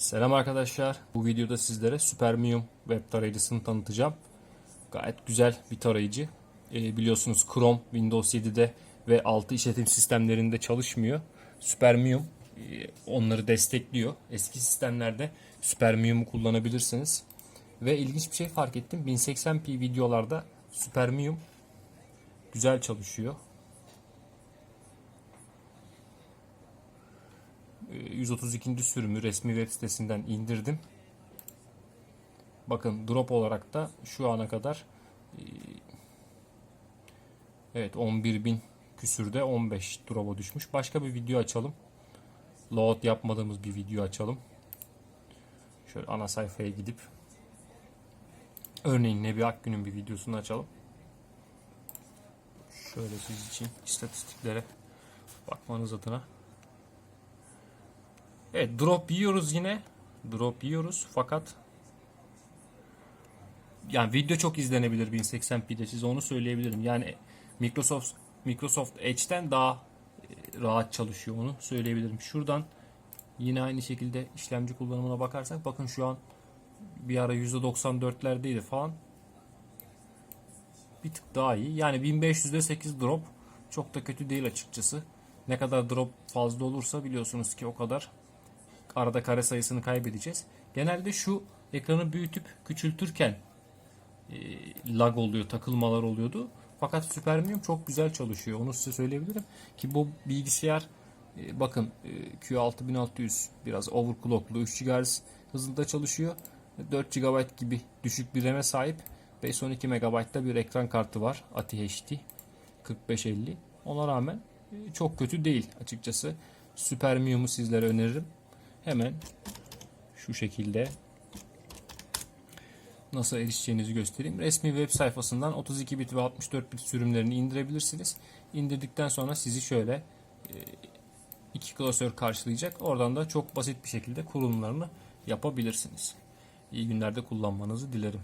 Selam arkadaşlar. Bu videoda sizlere Supermium web tarayıcısını tanıtacağım. Gayet güzel bir tarayıcı. Ee, biliyorsunuz Chrome Windows 7'de ve 6 işletim sistemlerinde çalışmıyor. Supermium e, onları destekliyor. Eski sistemlerde Supermium'u kullanabilirsiniz. Ve ilginç bir şey fark ettim. 1080p videolarda Supermium güzel çalışıyor. 132. sürümü resmi web sitesinden indirdim. Bakın drop olarak da şu ana kadar e, evet 11.000 küsürde 15 drop'a düşmüş. Başka bir video açalım. Load yapmadığımız bir video açalım. Şöyle ana sayfaya gidip örneğin Nebi Akgün'ün bir videosunu açalım. Şöyle siz için istatistiklere bakmanız adına. Evet drop yiyoruz yine. Drop yiyoruz fakat yani video çok izlenebilir 1080p'de size onu söyleyebilirim. Yani Microsoft Microsoft Edge'den daha e, rahat çalışıyor onu söyleyebilirim. Şuradan yine aynı şekilde işlemci kullanımına bakarsak bakın şu an bir ara %94'lerdeydi falan. Bir tık daha iyi. Yani 1500'de 8 drop çok da kötü değil açıkçası. Ne kadar drop fazla olursa biliyorsunuz ki o kadar arada kare sayısını kaybedeceğiz. Genelde şu ekranı büyütüp küçültürken e, lag oluyor, takılmalar oluyordu. Fakat Supermium çok güzel çalışıyor. Onu size söyleyebilirim. Ki bu bilgisayar e, bakın e, Q6600 biraz overclocklu 3 GHz hızında çalışıyor. 4 GB gibi düşük bir RAM'e sahip. 512 MB'da bir ekran kartı var. ATI HD 4550. Ona rağmen e, çok kötü değil açıkçası. Supermium'u sizlere öneririm. Hemen şu şekilde nasıl erişeceğinizi göstereyim. Resmi web sayfasından 32 bit ve 64 bit sürümlerini indirebilirsiniz. İndirdikten sonra sizi şöyle e, iki klasör karşılayacak. Oradan da çok basit bir şekilde kurulumlarını yapabilirsiniz. İyi günlerde kullanmanızı dilerim.